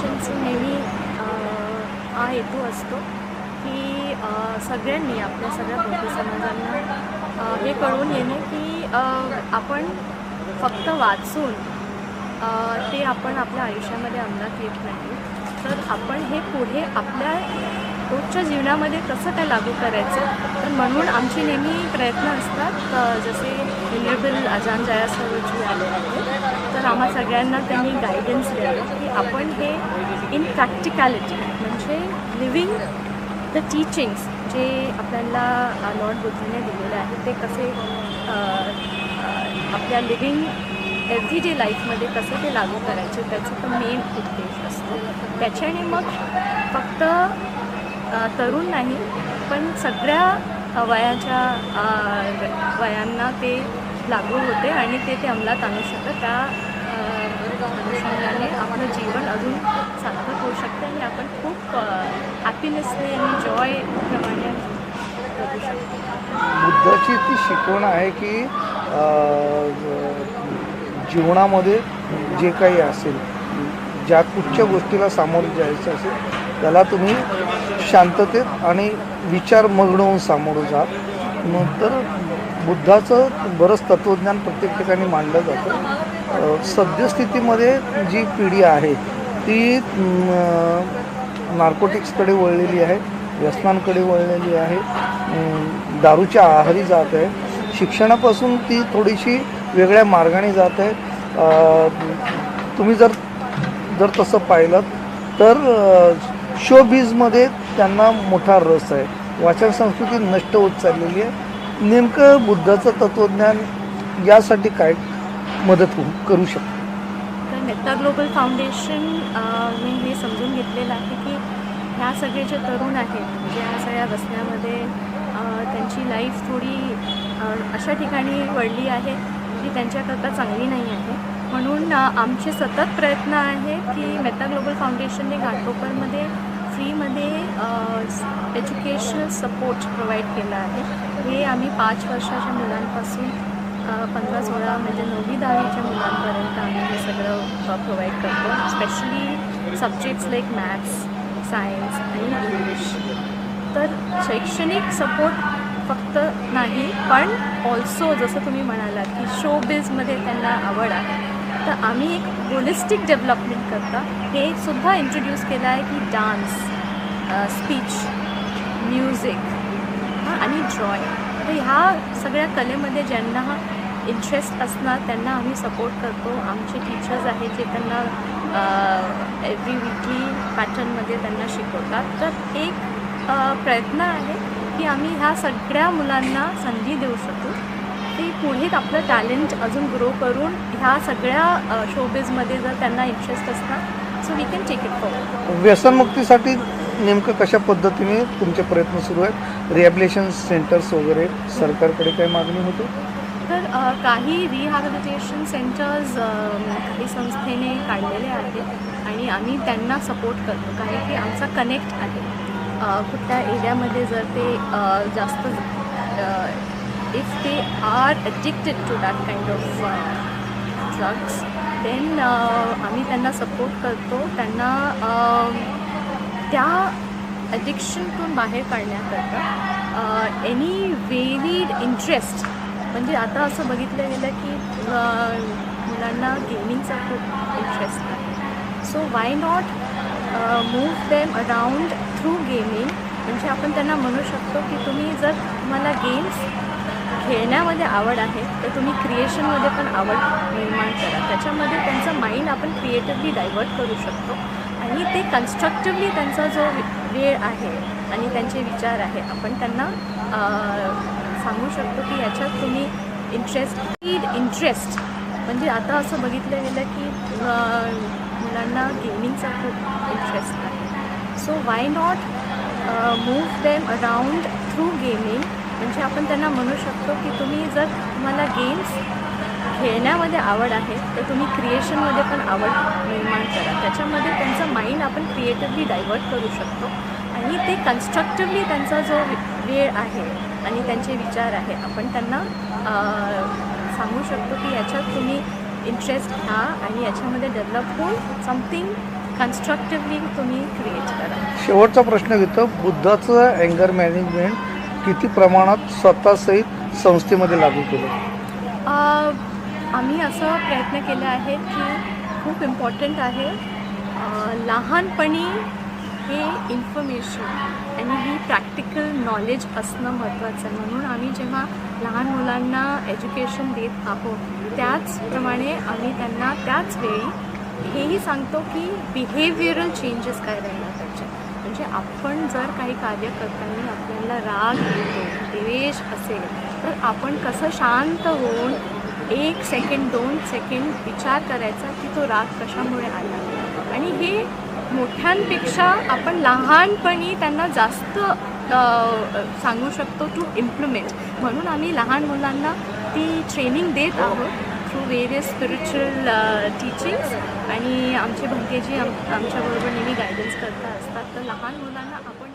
आमचं नेहमी हा हेतू असतो की सगळ्यांनी आपल्या सगळ्या बौद्ध समाजांना हे कळून येणे की आपण फक्त वाचून ते आपण आपल्या आयुष्यामध्ये अंमलात येत नाही. तर आपण हे पुढे आपल्या रोजच्या जीवनामध्ये कसं काय लागू करायचं? तर म्हणून आमचे नेहमी प्रयत्न असतात जसे रिलेबल अजान जया सरोजी आले आहेत तर आम्हा सगळ्यांना त्यांनी गायडन्स द्यावं की आपण हे इन प्रॅक्टिकॅलिटी म्हणजे लिव्हिंग द टीचिंग्स जे आपल्याला लॉर्ड बुद्धाने दिलेले आहे ते कसे आपल्या लिव्हिंग एव्हरी डे लाईफमध्ये कसं ते लागू करायचे त्याचं तर मेन उद्देश असतो. त्याच्याने मग फक्त तरुण नाही पण सगळ्या वयाच्या वयांना ते लागू होते आणि ते ते अंमलात आणू शकतं त्या अनुषंगाने आपलं जीवन अजून सार्थक होऊ शकतं आणि आपण खूप हॅपीनेसने आणि जॉय प्रमाणे जगू शकतो. बुद्धाची ती शिकवण आहे की जीवनामध्ये जे काही असेल ज्या कुठच्या गोष्टीला सामोरं जायचं असेल त्याला तुम्ही शांततेत आणि विचार मग्न होऊन सामोरं जा. मग तर बुद्धाचं बरंच तत्त्वज्ञान प्रत्येक ठिकाणी मांडलं जातं. सद्यस्थितीमध्ये जी पिढी आहे ती नार्कोटिक्सकडे वळलेली आहे व्यसनांकडे वळलेली आहे दारूच्या आहारी जात आहे. शिक्षणापासून ती थोडीशी वेगळ्या मार्गाने जात आहे. तुम्ही जर जर तसं पाहिलं तर शो बीजमध्ये त्यांना मोठा रस आहे. वाचन संस्कृती नष्ट होत चाललेली आहे. नेमकं बुद्धाचं तत्त्वज्ञान यासाठी काय मदत करू शकतो? तर मेत्ता ग्लोबल फाउंडेशन मी हे समजून घेतलेलं आहे की ह्या सगळे जे तरुण आहेत म्हणजे जे ह्या सगळ्या बसण्यामध्ये त्यांची लाईफ थोडी अशा ठिकाणी वळली आहे जी त्यांच्याकरता चांगली नाही आहे. म्हणून आमचे सतत प्रयत्न आहे की मेहता ग्लोबल फाउंडेशनने घाटकोपरमध्ये फ्रीमध्ये एज्युकेशनल सपोर्ट प्रोव्हाइड केला आहे. हे आम्ही पाच वर्षाच्या मुलांपासून पंधरा सोळा म्हणजे नववी दहावीच्या मुलांपर्यंत आम्ही हे सगळं प्रोव्हाइड करतो. Specially subjects like maths science आणि इंग्लिश तर शैक्षणिक सपोर्ट फक्त नाही पण ऑल्सो जसं तुम्ही म्हणालात की शो बिजमध्ये त्यांना आवड आहे. तर आम्ही एक होलिस्टिक डेव्हलपमेंट करता. हे सुद्धा इंट्रोड्यूस केलं आहे की डान्स स्पीच म्युझिक हां आणि ड्रॉइंग तर ह्या सगळ्या कलेमध्ये ज्यांना इंटरेस्ट असणार त्यांना आम्ही सपोर्ट करतो. आमचे टीचर्स आहेत जे त्यांना एव्हरी वीकली पॅटर्नमध्ये त्यांना शिकवतात. तर एक प्रयत्न आहे की आम्ही ह्या सगळ्या मुलांना संधी देऊ शकू. पुढे आपलं टॅलेंट अजून ग्रो करून ह्या सगळ्या शोबेजमध्ये जर त्यांना इंटरेस्ट असणार so we can take it forward व्यसनमुक्तीसाठी नेमकं कशा पद्धतीने तुमचे प्रयत्न सुरू आहेत? रिहॅबिलेशन सेंटर्स वगैरे सरकारकडे काय मागणी होते? तर काही रिहॅबिलिटेशन सेंटर्स काही संस्थेने काढलेले आहेत आणि आम्ही त्यांना सपोर्ट करतो. कारण की आमचा कनेक्ट आहे. कुठल्या एरियामध्ये जर ते जास्त if they are addicted to that kind of drugs then आम्ही त्यांना सपोर्ट करतो. त्यांना um, त्या ॲडिक्शनतून बाहेर काढण्याकरता एनी वेरीड इंटरेस्ट म्हणजे आता असं बघितलं गेलं की uh, मुलांना गेमिंगचा खूप इंटरेस्ट आहे. So why not move them around through gaming म्हणजे आपण त्यांना म्हणू शकतो की तुम्ही जर तुम्हाला गेम्स खेळण्यामध्ये आवड आहे तर तुम्ही क्रिएशनमध्ये पण आवड निर्माण करा. त्याच्यामध्ये त्यांचं माइंड आपण क्रिएटिव्हली डायवर्ट करू शकतो आणि ते कन्स्ट्रक्टिव्हली त्यांचा जो वे- वेळ आहे आणि त्यांचे विचार आहे आपण त्यांना सांगू शकतो की याच्यात तुम्ही इंटरेस्ट इंटरेस्ट म्हणजे आता असं बघितलं गेलं की मुलांना गेमिंगचा खूप इंटरेस्ट आहे. So why not move them around through gaming म्हणजे आपण त्यांना म्हणू शकतो की तुम्ही जर तुम्हाला गेम्स खेळण्यामध्ये आवड आहे तर तुम्ही क्रिएशनमध्ये पण आवड निर्माण करा. त्याच्यामध्ये त्यांचं माइंड आपण क्रिएटिव्हली डायवर्ट करू शकतो आणि ते कन्स्ट्रक्टिव्हली त्यांचा जो वेळ आहे आणि त्यांचे विचार आहे आपण त्यांना सांगू शकतो की याच्यात तुम्ही इंटरेस्ट घ्या आणि याच्यामध्ये डेव्हलप होऊन समथिंग कन्स्ट्रक्टिव्हली तुम्ही क्रिएट करा. शेवटचा प्रश्न घेतो. बुद्धाचं अँगर मॅनेजमेंट किती प्रमाणात स्वतःसहित संस्थेमध्ये लागू केलं? आम्ही असं प्रयत्न केले आहेत की खूप इम्पॉर्टंट आहे लहानपणी हे इन्फॉर्मेशन आणि ही प्रॅक्टिकल नॉलेज असणं महत्त्वाचं आहे म्हणून आम्ही जेव्हा लहान मुलांना एज्युकेशन देत आहोत त्याचप्रमाणे आम्ही त्यांना त्याच वेळी हेही सांगतो की बिहेवियरल चेंजेस काय राहिला पाहिजे. म्हणजे आपण जर काही कार्य करताना आपल्याला राग येतो द्वेष असेल तर आपण कसं शांत होऊन एक सेकंड दोन सेकंड विचार करायचा की तो राग कशामुळे आला? आणि हे मोठ्यांपेक्षा आपण लहानपणी त्यांना जास्त सांगू शकतो टू इम्प्लिमेंट म्हणून आम्ही लहान मुलांना ती ट्रेनिंग देत आहोत. वेरियस स्पिरिच्युअल टीचिंग्स आणि आमचे भंतेजी आम आमच्याबरोबर नेहमी गायडन्स करता असतात. तर लहान मुलांना आपण